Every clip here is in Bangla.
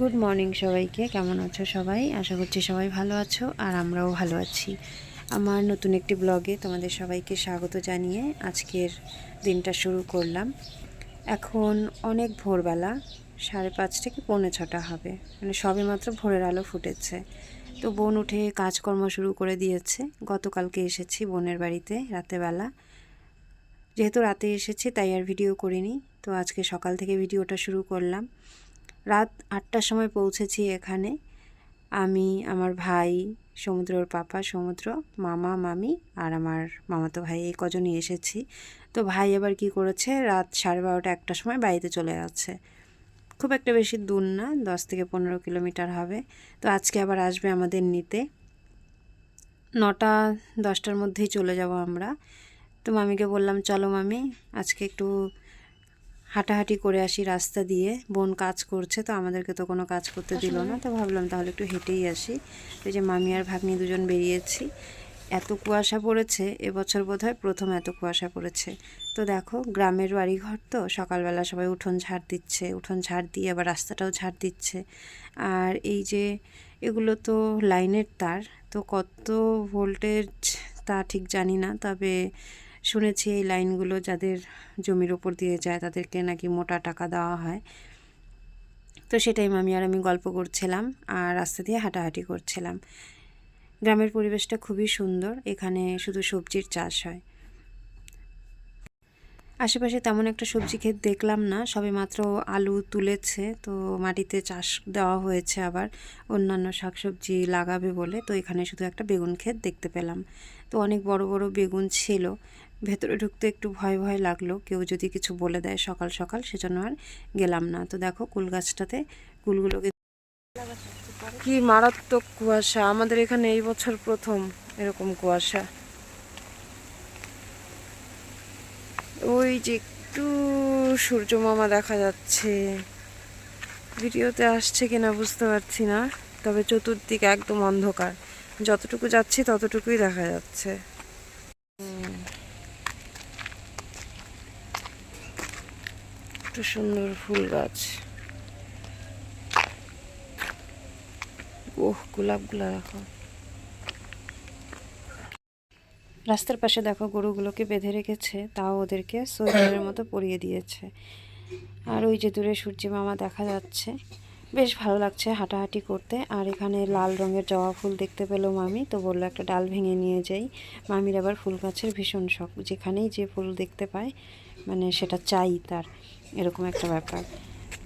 গুড মর্নিং সবাইকে, কেমন আছো সবাই? আশা করছি সবাই ভালো আছো আর আমরাও ভালো আছি। আমার নতুন একটি ব্লগে তোমাদের সবাইকে স্বাগত জানিয়ে আজকের দিনটা শুরু করলাম। এখন অনেক ভোরবেলা, সাড়ে পাঁচ থেকে পৌনে ছটা হবে। মানে সবে মাত্র ভোরের আলো ফুটেছে। তো বোন উঠে কাজকর্ম শুরু করে দিয়েছে। গতকালকে এসেছি বোনের বাড়িতে রাতেবেলা। যেহেতু রাতে এসেছি, তাই আর ভিডিও করিনি। তো আজকে সকাল থেকে ভিডিওটা শুরু করলাম। রাত আটটার সময় পৌঁছেছি এখানে। আমি, আমার ভাই, সমুদ্রর পাপা, সমুদ্র, মামা, মামি আর আমার মামাতো ভাই, এই কজনই এসেছি। তো ভাই আবার কি করেছে? রাত সাড়ে বারোটা একটার সময় বাড়িতে চলে যাচ্ছে খুব একটা বেশি দূর না, দশ থেকে পনেরো কিলোমিটার হবে। তো আজকে আবার আসবে আমাদের নিতে। নটা, দশটার মধ্যেই চলে যাব আমরা। তো মামিকে বললাম, চলো মামি, আজকে একটু হাঁটাহাঁটি করে আসি রাস্তা দিয়ে। বোন কাজ করছে তো আমাদেরকে তো কোনো কাজ করতে দিল না। তো ভাবলাম তাহলে একটু হেঁটেই আসি। এই যে মামি আর ভাগ্নি দুজন বেরিয়েছি। এত কুয়াশা পড়েছে এবছর বোধ হয় প্রথম এত কুয়াশা পড়েছে। তো দেখো গ্রামের বাড়িঘর তো সকালবেলা সবাই উঠোন ঝাড় দিচ্ছে উঠোন ঝাড় দিয়ে আবার রাস্তাটাও ঝাড় দিচ্ছে। আর এই যে এগুলো তো লাইনের তার তো কত ভোল্টেজ তা ঠিক জানি না তবে শুনেছি এই লাইনগুলো যাদের জমির ওপর দিয়ে যায় তাদেরকে নাকি মোটা টাকা দেওয়া হয়। তো সেটাই মামি আর আমি গল্প করছিলাম আর রাস্তা দিয়ে হাঁটাহাঁটি করছিলাম। গ্রামের পরিবেশটা খুবই সুন্দর, এখানে শুধু সবজির চাষ হয়। আশেপাশে তেমন একটা সবজি ক্ষেত দেখলাম না, সবে মাত্র আলু তুলেছে, তো মাটিতে চাষ দেওয়া হয়েছে আবার, অন্যান্য শাকসবজি লাগাবে বলে, তো এখানে শুধু একটা বেগুন ক্ষেত দেখতে পেলাম। তো অনেক বড় বড় বেগুন ছিল ভেতরে ঢুকতে একটু ভয় ভয় লাগল। কেউ যদি কিছু বলে দেয় সকাল সকাল, সেজন্য আর গেলাম না। তো দেখো কুল গাছটাতে কুলগুলোকে কি মারাত্মক কুয়াশা। আমাদের এখানে এই বছর প্রথম এরকম কুয়াশা। ওই যে একটু সূর্য মামা দেখা যাচ্ছে। ভিডিওতে আসছে কিনা বুঝতে পারছি না, তবে চতুর্দিকে একদম অন্ধকার। যতটুকু যাচ্ছি ততটুকুই দেখা যাচ্ছে হুম। একটু সুন্দর ফুল গাছ। ওহ, গোলাপগুলো রাখো রাস্তার পাশে দেখো গরুগুলোকে বেঁধে রেখেছে, তাও ওদেরকে সোয়েটারের মতো পরিয়ে দিয়েছে। আর ওই যে দূরে সূর্যি মামা দেখা যাচ্ছে। বেশ ভালো লাগছে হাঁটাহাঁটি করতে। আর এখানে লাল রঙের জবা ফুল দেখতে পেল মামি। তো বলল, একটা ডাল ভেঙে নিয়ে যাই। মামির আবার ফুল গাছের ভীষণ শখ। যেখানেই যে ফুল দেখতে পায় মানে সেটা চাই তার। এরকম একটা ব্যাপার।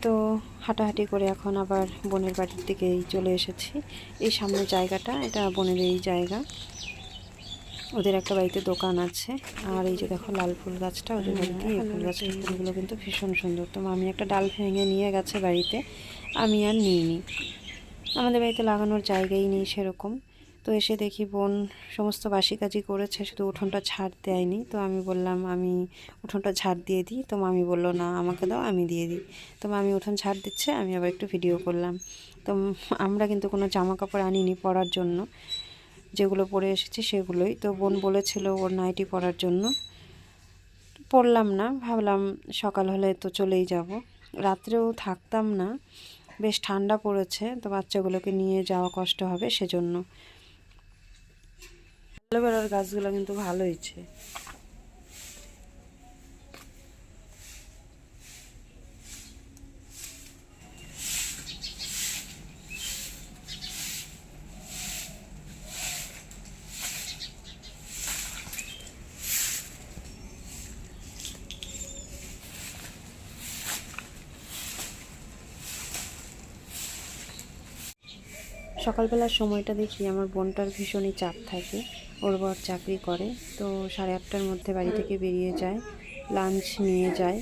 তো হাঁটাহাঁটি করে এখন আবার বোনের বাড়ির দিকেই চলে এসেছি। এই সামনের জায়গাটা এটা বোনের এই জায়গা। ওদের একটা বাড়িতে দোকান আছে। আর এই যে দেখো লাল ফুল গাছটা ওদের বাড়িতে এই ফুল গাছের ফুলগুলো কিন্তু ভীষণ সুন্দর। তো আমি একটা ডাল ভেঙে নিয়ে গেছে বাড়িতে। আমি আর নিইনি। আমাদের বাড়িতে লাগানোর জায়গাই নেই সেরকম। তো এসে দেখি বোন সমস্ত বাসি কাজই করেছে, শুধু উঠোনটা ছাড় দেয়নি। তো আমি বললাম, আমি উঠোনটা ঝাড় দিয়ে দিই। তো মামি বলল, না, আমাকে দাও, আমি দিয়ে দিই। তো মামি উঠোন ছাড় দিচ্ছে, আমি আবার একটু ভিডিও করলাম। তো আমরা কিন্তু কোনো জামা কাপড় আনিনি পরার জন্য। যেগুলো পরে এসেছি সেগুলোই। তো বোন বলেছিল ওর নাইটি পরার জন্য। পরলাম না, ভাবলাম সকাল হলে তো চলেই যাব। রাত্রেও থাকতাম না, বেশ ঠান্ডা পড়েছে, তো বাচ্চাগুলোকে নিয়ে যাওয়া কষ্ট হবে সেজন্য। অ্যালোভেরার গাছগুলো কিন্তু ভালো হয়েছে সকালবেলার সময়টা দেখি আমার বোনটার ভীষণই চাপ থাকে। ওর বর চাকরি করে, তো সাড়ে আটটার মধ্যে বাড়ি থেকে বেরিয়ে যায় লাঞ্চ নিয়ে যায়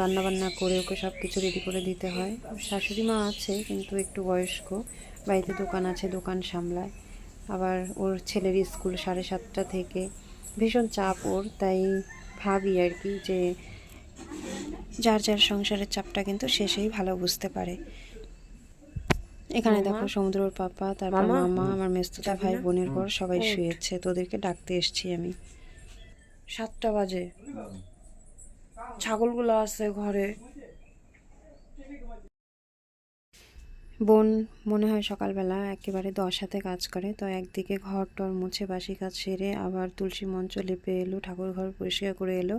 রান্নাবান্না করে ওকে সব কিছু রেডি করে দিতে হয়। শাশুড়ি মা আছে, কিন্তু একটু বয়স্ক, বাড়িতে দোকান আছে, দোকান সামলায়। আবার ওর ছেলের স্কুল সাড়ে সাতটা থেকে। ভীষণ চাপ ওর, তাই ভাবি আর কি যে, যার যার সংসারের চাপটা কিন্তু শেষেই ভালো বুঝতে পারে। এখানে দেখো সমুদ্রর পাপা তারপর মামা? আমার মেস্ততা ভাই বোনের পর সবাই শুয়েছে তোদেরকে ডাকতে এসছি আমি। সাতটা বাজে। ছাগলগুলো আছে ঘরে। বোন মনে হয় সকালবেলা একেবারে দশ হাতে কাজ করে তো একদিকে ঘর টর মুছে বাসি কাজ সেরে আবার তুলসী মঞ্চ লেপে এলো ঠাকুর ঘর পরিষ্কার করে এলো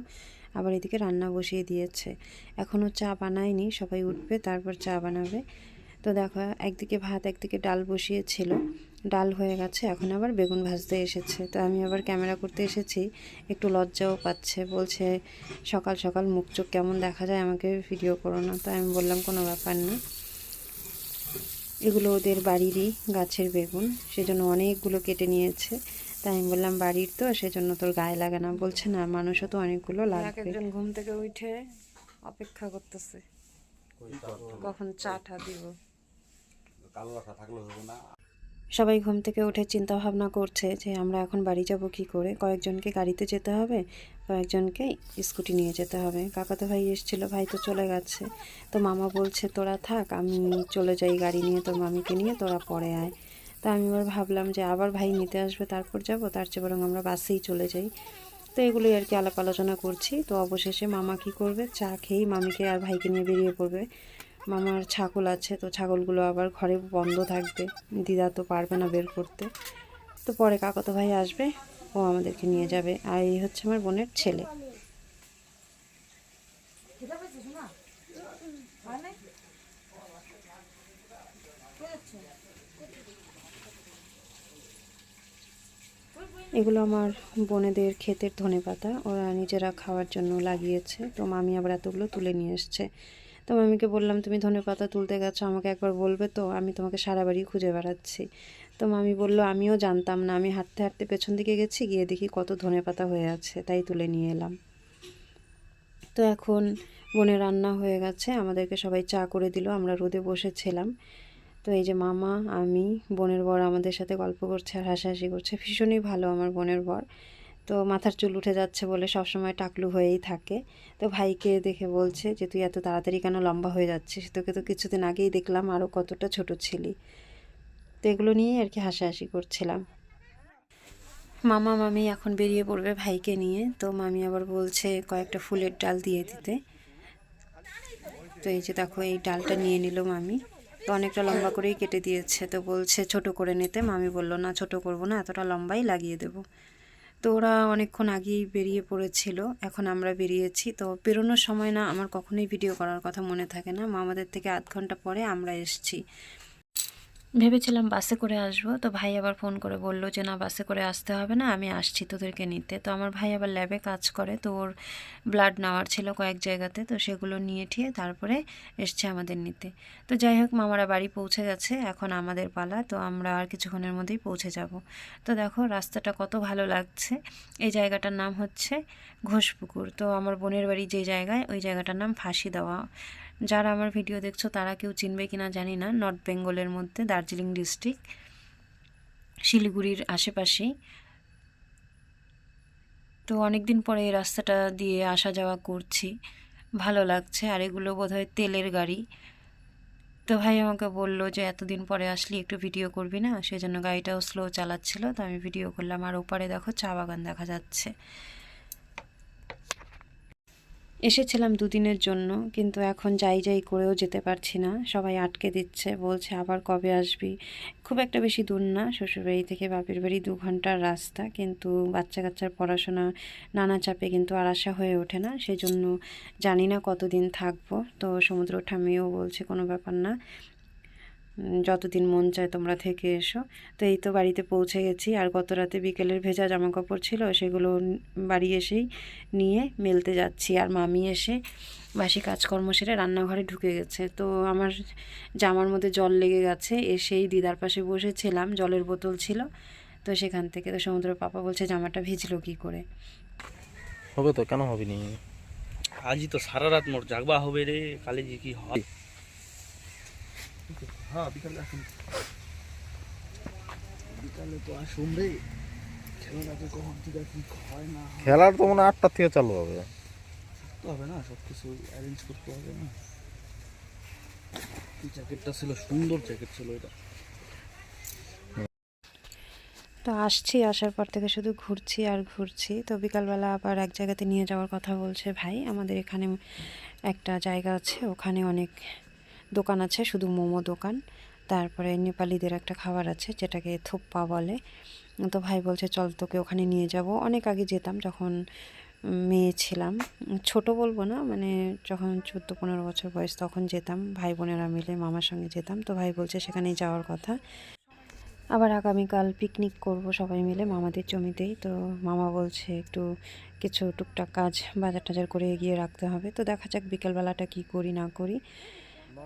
আবার এদিকে রান্না বসিয়ে দিয়েছে। এখনও চা বানায়নি সবাই উঠবে তারপর চা বানাবে। তো দেখো একদিকে ভাত একদিকে ডাল বসিয়েছিল। ডাল হয়ে গেছে এখন আবার বেগুন ভাজতে এসেছে। তো আমি আবার ক্যামেরা করতে এসেছি একটু লজ্জাও পাচ্ছে। বলছে সকাল সকাল মুখ চোখ কেমন দেখা যায় আমাকে ভিডিও করো না। তো আমি বললাম কোনো ব্যাপার না। এগুলো ওদের বাড়িরই গাছের বেগুন সেজন্য অনেকগুলো কেটে নিয়েছে। তাই আমি বললাম বাড়ির তো সেজন্য তোর গায়ে লাগে না। বলছে না মানুষও তো অনেকগুলো লাগবে। একজন ঘুম থেকে উঠে অপেক্ষা করতেছে। কখন চাটা দিব। কালো আশা থাকলে হবে না। সবাই ঘুম থেকে উঠে চিন্তা ভাবনা করছে যে আমরা এখন বাড়ি যাব কি করে। কয়েকজনকে গাড়িতে যেতে হবে, কয়েকজনকে স্কুটি নিয়ে যেতে হবে। কাকা তো ভাই এসেছিল, ভাই তো চলে গেছে। তো মামা বলছে, তোরা থাক, আমি চলে যাই গাড়ি নিয়ে, তোর মামিকে নিয়ে, তোরা পরে আয়। তো আমি এবার ভাবলাম যে আবার ভাই নিতে আসবে, তারপর যাব, তার চেয়ে বরং আমরা বাসেই চলে যাই। তো এগুলোই আর কি আলাপ আলোচনা করছি। তো অবশেষে মামা কি করবে? চা খেয়েই মামিকে আর ভাইকে নিয়ে বেরিয়ে পড়বে। মামার ছাগল আছে, তো ছাগলগুলো আবার ঘরে বন্ধ থাকবে। দিদা তো পারবে না বের করতে। তো পরে কাকাতো ভাই আসবে, ও আমাদেরকে নিয়ে যাবে। আর এই হচ্ছে আমার বোনের ছেলে। এগুলো আমার বোনেদের ক্ষেতের ধনে পাতা ওরা নিজেরা খাওয়ার জন্য লাগিয়েছে। তো মামি আবার এতগুলো তুলে নিয়ে এসছে। তো মামিকে বললাম, তুমি ধনে পাতা তুলতে গেছো, আমাকে একবার বলবে তো, আমি তোমাকে সারা বাড়ি খুঁজে বেড়াচ্ছি। তো মামি বলল, আমিও জানতাম না, আমি হাঁটতে হাঁটতে পেছন দিকে গেছি, গিয়ে দেখি কত ধনে পাতা হয়ে আছে, তাই তুলে নিয়ে এলাম। তো এখন বোনের রান্না হয়ে গেছে, আমাদেরকে সবাই চা করে দিল, আমরা রোদে বসেছিলাম। তো এই যে মামা, আমি, বোনের বর আমাদের সাথে গল্প করছে আর হাসাহাসি করছে, ভীষণই ভালো আমার বোনের বর। তো মাথার চুল উঠে যাচ্ছে বলে সবসময় টাকলু হয়েই থাকে। তো ভাইকে দেখে বলছে যে, তুই এত তাড়াতাড়ি কেন লম্বা হয়ে যাচ্ছিস? তোকে তো কিছুদিন আগেই দেখলাম আরও কতটা ছোট ছিলি। তো এগুলো নিয়েই আর কি হাসাহাসি করছিলাম। মামা, মামি এখন বেরিয়ে পড়বে ভাইকে নিয়ে। তো মামি আবার বলছে, কয়েকটা ফুলের ডাল দিয়ে দিতে। তো এই যে দেখো, এই ডালটা নিয়ে নিল মামি। তো অনেকটা লম্বা করেই কেটে দিয়েছে। তো বলছে, ছোট করে নিতে। মামি বলল, না, ছোট করব না, এতটা লম্বাই লাগিয়ে দেবো। তো ওরা অনেকক্ষণ আগেই বেরিয়ে পড়েছিল, এখন আমরা বেরিয়েছি। তো বেরোনোর সময় না, আমার কখনোই ভিডিও করার কথা মনে থাকে না। মামাদের থেকে আধ ঘণ্টা পরে আমরা এসছি। ভেবেছিলাম বাসে করে আসব। তো ভাই আবার ফোন করে বলল যে, না, বাসে করে আসতে হবে না, আমি আসছি তোদেরকে নিতে। তো আমার ভাই আবার ল্যাবে কাজ করে, তো ওর ব্লাড নেওয়ার ছিল কয়েক জায়গাতে, তো সেগুলো নিয়ে ঠিয়ে তারপরে এসছে আমাদের নিতে। তো যাই হোক, মামারা বাড়ি পৌঁছে গেছে, এখন আমাদের পালা, তো আমরা আর কিছুক্ষণের মধ্যেই পৌঁছে যাব। তো দেখো, রাস্তাটা কত ভালো লাগছে। এই জায়গাটার নাম হচ্ছে ঘোষপুকুর। তো আমার বোনের বাড়ি যে জায়গায়, ওই জায়গাটার নাম ফাঁসি দেওয়া যারা আমার ভিডিও দেখছ, তারা কেউ চিনবে কিনা জানি না। নর্থ বেঙ্গলের মধ্যে দার্জিলিং ডিস্ট্রিক্ট শিলিগুড়ির আশেপাশেই। তো অনেক দিন পরে এই রাস্তাটা দিয়ে আসা যাওয়া করছি। ভালো লাগছে। আর এগুলো বোধহয় তেলের গাড়ি। তো ভাই আমাকে বলল যে, এতদিন পরে আসলি, একটু ভিডিও করবি না? সেজন্য গাড়িটাও স্লো চালাচ্ছিল। তো আমি ভিডিও করলাম। আর ওপারে দেখো চা বাগান দেখা যাচ্ছে। এসেছিলাম দুদিনের জন্য, কিন্তু এখন যাই যাই করেও যেতে পারছি না। সবাই আটকে দিচ্ছে, বলছে আবার কবে আসবি? খুব একটা বেশি দূর না, শ্বশুরবাড়ি থেকে বাপের বাড়ি দু ঘণ্টার রাস্তা, কিন্তু বাচ্চা কাচ্চার পড়াশোনা নানা চাপে কিন্তু আর আশা হয়ে ওঠে না। সেজন্য জানি না কতদিন থাকব। তো সমুদ্র ঠামিও বলছে কোনো ব্যাপার না। যতদিন মন চায় তোমরা থেকে এসো। তো এই তো বাড়িতে পৌঁছে গেছি। আর গত রাতে বিকেলের ভেজা জামা কাপড় ছিল, সেগুলো বাড়ি এসেই নিয়ে মেলতে যাচ্ছি। আর মামি এসে বাসি কাজকর্ম সেরে রান্নাঘরে ঢুকে গেছে। তো আমার জামার মধ্যে জল লেগে গেছে। এসেই দিদার পাশে বসেছিলাম, জলের বোতল ছিল। তো সেখান থেকে তো সমুদ্র পাপা বলছে, জামাটা ভিজলো কী করে? হবে তো, কেন হবে নি আজই তো সারা রাত মোর জাগবা হবে রে কালে যে কি হয়? হ্যাঁ বিকালে আসুন। বিকালে তো আসুন রে। খেলাটাকে কখন থেকে কি হয় না খেলার তো মনে হয় আটটার থেকে চালু হবে। তো হবে না সব কিছু অ্যারেঞ্জ করতে হবে না। জ্যাকেটটা ছিল সুন্দর জ্যাকেট ছিল এটা। তো আসছি আসার পর থেকে শুধু ঘুরছি আর ঘুরছি। তো বিকালবেলা আবার এক জায়গাতে নিয়ে যাওয়ার কথা বলছে ভাই। আমাদের এখানে একটা জায়গা আছে ওখানে অনেক দোকান আছে, শুধু মোমো দোকান। তারপরে নেপালিদের একটা খাবার আছে, যেটাকে থোপ্পা বলে। তো ভাই বলছে, চল তোকে ওখানে নিয়ে যাব। অনেক আগে যেতাম যখন মেয়ে ছিলাম। ছোট বলব না মানে যখন চোদ্দ পনেরো বছর বয়স তখন যেতাম। ভাই বোনেরা মিলে মামার সঙ্গে যেতাম। তো ভাই বলছে সেখানে যাওয়ার কথা। আবার আগামীকাল পিকনিক করব সবাই মিলে মামাদের জমিতেই। তো মামা বলছে, একটু কিছু টুকটাক কাজ বাজার টাজার করে এগিয়ে রাখতে হবে। তো দেখা যাক বিকেলবেলাটা কি করি না করি।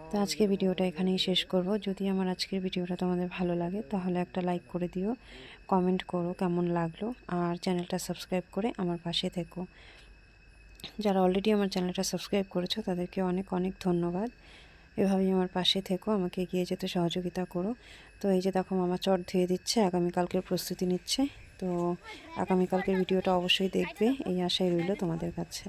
তো আজকে ভিডিওটা এখানেই শেষ করব। যদি আমার আজকের ভিডিওটা তোমাদের ভালো লাগে, তাহলে একটা লাইক করে দিও কমেন্ট করো কেমন লাগল, আর চ্যানেলটা সাবস্ক্রাইব করে আমার পাশে থেকো। যারা অলরেডি আমার চ্যানেলটা সাবস্ক্রাইব করেছ, তাদেরকে অনেক অনেক ধন্যবাদ। এভাবেই আমার পাশে থেকো, আমাকে এগিয়ে যেতে সহযোগিতা করো। তো এই যে দেখো, মামা চট ধুয়ে দিচ্ছে, আগামীকালকের প্রস্তুতি নিচ্ছে। তো আগামীকালকের ভিডিওটা অবশ্যই দেখবে, এই আশাই রইল তোমাদের কাছে।